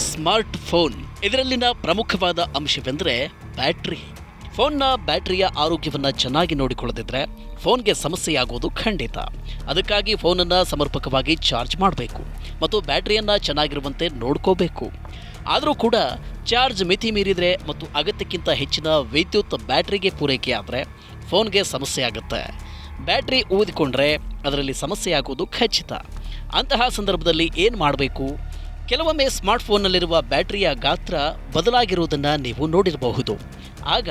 Smart phone ಇದರಲ್ಲಿನ ಪ್ರಮುಖವಾದ ಅಂಶವೆಂದರೆ battery. ಫೋನ್ನ ಬ್ಯಾಟರಿಯ ಆರೋಗ್ಯವನ್ನ ಚೆನ್ನಾಗಿ ನೋಡಿಕೊಳ್ಳದಿದ್ರೆ ಫೋನ್ಗೆ ಸಮಸ್ಯೆಯಾಗುವುದು ಖಂಡಿತ. ಅದಕ್ಕಾಗಿ ಫೋನನ್ನು ಸಮರ್ಪಕವಾಗಿ ಚಾರ್ಜ್ ಮಾಡಬೇಕು ಮತ್ತು ಬ್ಯಾಟ್ರಿಯನ್ನು ಚೆನ್ನಾಗಿರುವಂತೆ ನೋಡ್ಕೋಬೇಕು. ಆದರೂ ಕೂಡ ಚಾರ್ಜ್ ಮಿತಿ ಮೀರಿದರೆ ಮತ್ತು ಅಗತ್ಯಕ್ಕಿಂತ ಹೆಚ್ಚಿನ ವಿದ್ಯುತ್ ಬ್ಯಾಟರಿಗೆ ಪೂರೈಕೆ ಆದರೆ ಫೋನ್ಗೆ ಸಮಸ್ಯೆ ಆಗುತ್ತೆ. ಬ್ಯಾಟ್ರಿ ಊದಿಕೊಂಡ್ರೆ ಅದರಲ್ಲಿ ಸಮಸ್ಯೆ ಆಗುವುದು ಖಚಿತ. ಅಂತಹ ಸಂದರ್ಭದಲ್ಲಿ ಏನು ಮಾಡಬೇಕು? ಕೆಲವೊಮ್ಮೆ ಸ್ಮಾರ್ಟ್ಫೋನ್ನಲ್ಲಿರುವ ಬ್ಯಾಟರಿಯ ಗಾತ್ರ ಬದಲಾಗಿರುವುದನ್ನು ನೀವು ನೋಡಿರಬಹುದು. ಆಗ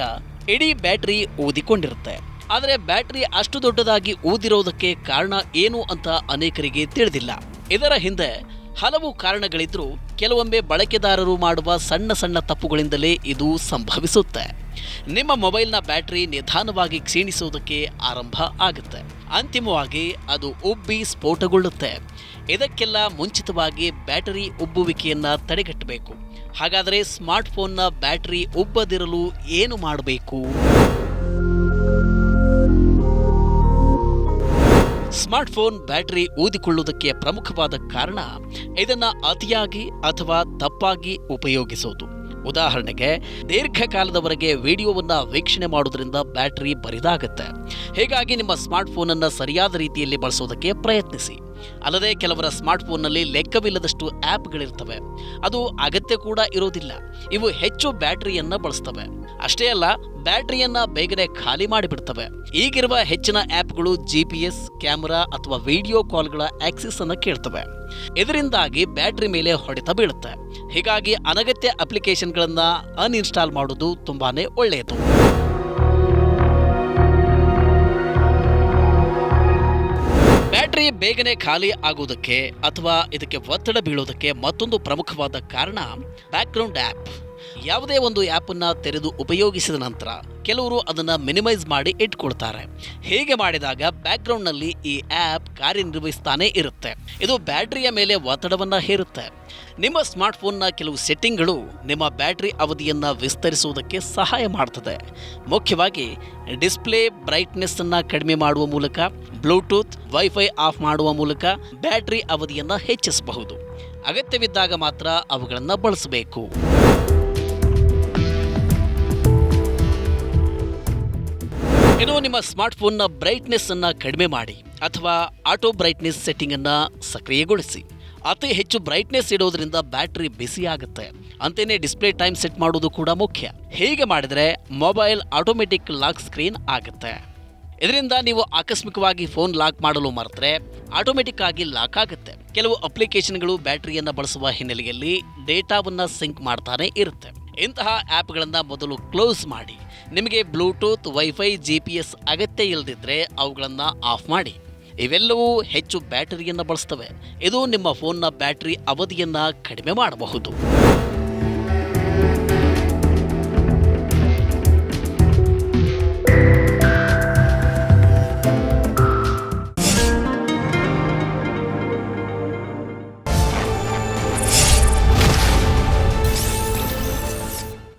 ಇಡೀ ಬ್ಯಾಟರಿ ಊದಿಕೊಂಡಿರುತ್ತೆ. ಆದರೆ ಬ್ಯಾಟರಿ ಅಷ್ಟು ದೊಡ್ಡದಾಗಿ ಊದಿರೋದಕ್ಕೆ ಕಾರಣ ಏನು ಅಂತ ಅನೇಕರಿಗೆ ತಿಳಿದಿಲ್ಲ. ಇದರ ಹಿಂದೆ ಹಲವು ಕಾರಣಗಳಿದ್ದರೂ ಕೆಲವೊಮ್ಮೆ ಬಳಕೆದಾರರು ಮಾಡುವ ಸಣ್ಣ ಸಣ್ಣ ತಪ್ಪುಗಳಿಂದಲೇ ಇದು ಸಂಭವಿಸುತ್ತೆ. ನಿಮ್ಮ ಮೊಬೈಲ್ನ ಬ್ಯಾಟರಿ ನಿಧಾನವಾಗಿ ಕ್ಷೀಣಿಸುವುದಕ್ಕೆ ಆರಂಭ ಆಗುತ್ತೆ. ಅಂತಿಮವಾಗಿ ಅದು ಉಬ್ಬಿ ಸ್ಫೋಟಗೊಳ್ಳುತ್ತೆ. ಇದಕ್ಕೆಲ್ಲ ಮುಂಚಿತವಾಗಿ ಬ್ಯಾಟರಿ ಉಬ್ಬುವಿಕೆಯನ್ನು ತಡೆಗಟ್ಟಬೇಕು. ಹಾಗಾದರೆ ಸ್ಮಾರ್ಟ್ಫೋನ್ನ ಬ್ಯಾಟರಿ ಉಬ್ಬದಿರಲು ಏನು ಮಾಡಬೇಕು? ಸ್ಮಾರ್ಟ್ಫೋನ್ ಬ್ಯಾಟರಿ ಊದಿಕೊಳ್ಳುವುದಕ್ಕೆ ಪ್ರಮುಖವಾದ ಕಾರಣ ಇದನ್ನು ಅತಿಯಾಗಿ ಅಥವಾ ತಪ್ಪಾಗಿ ಉಪಯೋಗಿಸುವುದು ಉದಾಹರಣೆಗೆ, ದೀರ್ಘಕಾಲದವರೆಗೆ ವಿಡಿಯೋವನ್ನು ವೀಕ್ಷಣೆ ಮಾಡುವುದರಿಂದ ಬ್ಯಾಟರಿ ಬರಿದಾಗುತ್ತೆ. ಹೀಗಾಗಿ ನಿಮ್ಮ ಸ್ಮಾರ್ಟ್ಫೋನನ್ನು ಸರಿಯಾದ ರೀತಿಯಲ್ಲಿ ಬಳಸೋದಕ್ಕೆ ಪ್ರಯತ್ನಿಸಿ. ಅಲ್ಲದೆ ಕೆಲವರ ಸ್ಮಾರ್ಟ್ಫೋನ್ನಲ್ಲಿ ಲೆಕ್ಕವಿಲ್ಲದಷ್ಟು ಆ್ಯಪ್ಗಳಿರ್ತವೆ. ಅದು ಅಗತ್ಯ ಕೂಡ ಇರೋದಿಲ್ಲ. ಇವು ಹೆಚ್ಚು ಬ್ಯಾಟರಿಯನ್ನ ಬಳಸ್ತವೆ. ಅಷ್ಟೇ ಅಲ್ಲ, ಬ್ಯಾಟರಿಯನ್ನ ಬೇಗನೆ ಖಾಲಿ ಮಾಡಿಬಿಡ್ತವೆ. ಈಗಿರುವ ಹೆಚ್ಚಿನ ಆ್ಯಪ್ಗಳು ಜಿ ಪಿ ಎಸ್, ಕ್ಯಾಮರಾ ಅಥವಾ ವಿಡಿಯೋ ಕಾಲ್ಗಳ ಆಕ್ಸಿಸ್ ಅನ್ನು ಕೇಳ್ತವೆ. ಇದರಿಂದಾಗಿ ಬ್ಯಾಟರಿ ಮೇಲೆ ಹೊಡೆತ ಬೀಳುತ್ತೆ. ಹೀಗಾಗಿ ಅನಗತ್ಯ ಅಪ್ಲಿಕೇಶನ್ಗಳನ್ನು ಅನ್ಇನ್ಸ್ಟಾಲ್ ಮಾಡೋದು ತುಂಬಾನೇ ಒಳ್ಳೆಯದು. ಬ್ಯಾಟರಿ ಬೇಗನೆ ಖಾಲಿ ಆಗುವುದಕ್ಕೆ ಅಥವಾ ಇದಕ್ಕೆ ಒತ್ತಡ ಬೀಳೋದಕ್ಕೆ ಮತ್ತೊಂದು ಪ್ರಮುಖವಾದ ಕಾರಣ ಬ್ಯಾಕ್ಗ್ರೌಂಡ್ ಆ್ಯಪ್ ಯಾವುದೇ ಒಂದು ಆ್ಯಪನ್ನು ತೆರೆದು ಉಪಯೋಗಿಸಿದ ನಂತರ ಕೆಲವರು ಅದನ್ನು ಮಿನಿಮೈಸ್ ಮಾಡಿ ಇಟ್ಕೊಳ್ತಾರೆ. ಹೀಗೆ ಮಾಡಿದಾಗ ಬ್ಯಾಕ್ಗ್ರೌಂಡ್ನಲ್ಲಿ ಈ ಆ್ಯಪ್ ಕಾರ್ಯನಿರ್ವಹಿಸ್ತಾನೇ ಇರುತ್ತೆ. ಇದು ಬ್ಯಾಟ್ರಿಯ ಮೇಲೆ ಒತ್ತಡವನ್ನು ಹೇರುತ್ತೆ. ನಿಮ್ಮ ಸ್ಮಾರ್ಟ್ಫೋನ್ನ ಕೆಲವು ಸೆಟ್ಟಿಂಗ್ಗಳು ನಿಮ್ಮ ಬ್ಯಾಟ್ರಿ ಅವಧಿಯನ್ನು ವಿಸ್ತರಿಸುವುದಕ್ಕೆ ಸಹಾಯ ಮಾಡ್ತದೆ. ಮುಖ್ಯವಾಗಿ ಡಿಸ್ಪ್ಲೇ ಬ್ರೈಟ್ನೆಸ್ ಅನ್ನ ಕಡಿಮೆ ಮಾಡುವ ಮೂಲಕ, ಬ್ಲೂಟೂತ್ ವೈಫೈ ಆಫ್ ಮಾಡುವ ಮೂಲಕ ಬ್ಯಾಟ್ರಿ ಅವಧಿಯನ್ನು ಹೆಚ್ಚಿಸಬಹುದು. ಅಗತ್ಯವಿದ್ದಾಗ ಮಾತ್ರ ಅವುಗಳನ್ನು ಬಳಸಬೇಕು. ಇನ್ನು ನಿಮ್ಮ ಸ್ಮಾರ್ಟ್ಫೋನ್ನ ಬ್ರೈಟ್ನೆಸ್ ಅನ್ನ ಕಡಿಮೆ ಮಾಡಿ ಅಥವಾ ಆಟೋ ಬ್ರೈಟ್ನೆಸ್ ಸೆಟ್ಟಿಂಗ್ ಅನ್ನ ಸಕ್ರಿಯಗೊಳಿಸಿ. ಅತಿ ಹೆಚ್ಚು ಬ್ರೈಟ್ನೆಸ್ ಇಡೋದ್ರಿಂದ ಬ್ಯಾಟ್ರಿ ಬಿಸಿ ಆಗುತ್ತೆ. ಅಂತೆಯೇ ಡಿಸ್ಪ್ಲೇ ಟೈಮ್ ಸೆಟ್ ಮಾಡೋದು ಕೂಡ ಮುಖ್ಯ. ಹೀಗೆ ಮಾಡಿದರೆ ಮೊಬೈಲ್ ಆಟೋಮೆಟಿಕ್ ಲಾಕ್ ಸ್ಕ್ರೀನ್ ಆಗುತ್ತೆ. ಇದರಿಂದ ನೀವು ಆಕಸ್ಮಿಕವಾಗಿ ಫೋನ್ ಲಾಕ್ ಮಾಡಲು ಮರೆತರೆ ಆಟೋಮೆಟಿಕ್ ಆಗಿ ಲಾಕ್ ಆಗುತ್ತೆ. ಕೆಲವು ಅಪ್ಲಿಕೇಶನ್ಗಳು ಬ್ಯಾಟ್ರಿಯನ್ನು ಬಳಸುವ ಹಿನ್ನೆಲೆಯಲ್ಲಿ ಡೇಟಾವನ್ನು ಸಿಂಕ್ ಮಾಡ್ತಾನೆ ಇರುತ್ತೆ. ಇಂತಹ ಆ್ಯಪ್ಗಳನ್ನು ಮೊದಲು ಕ್ಲೋಸ್ ಮಾಡಿ. ನಿಮಗೆ Bluetooth, WiFi, G P S ಅಗತ್ಯ ಇಲ್ಲದಿದ್ದರೆ ಅವುಗಳನ್ನು ಆಫ್ ಮಾಡಿ. ಇವೆಲ್ಲವೂ ಹೆಚ್ಚು ಬ್ಯಾಟರಿಯನ್ನು ಬಳಸ್ತವೆ. ಇದು ನಿಮ್ಮ ಫೋನ್ನ ಬ್ಯಾಟರಿ ಅವಧಿಯನ್ನು ಕಡಿಮೆ ಮಾಡಬಹುದು.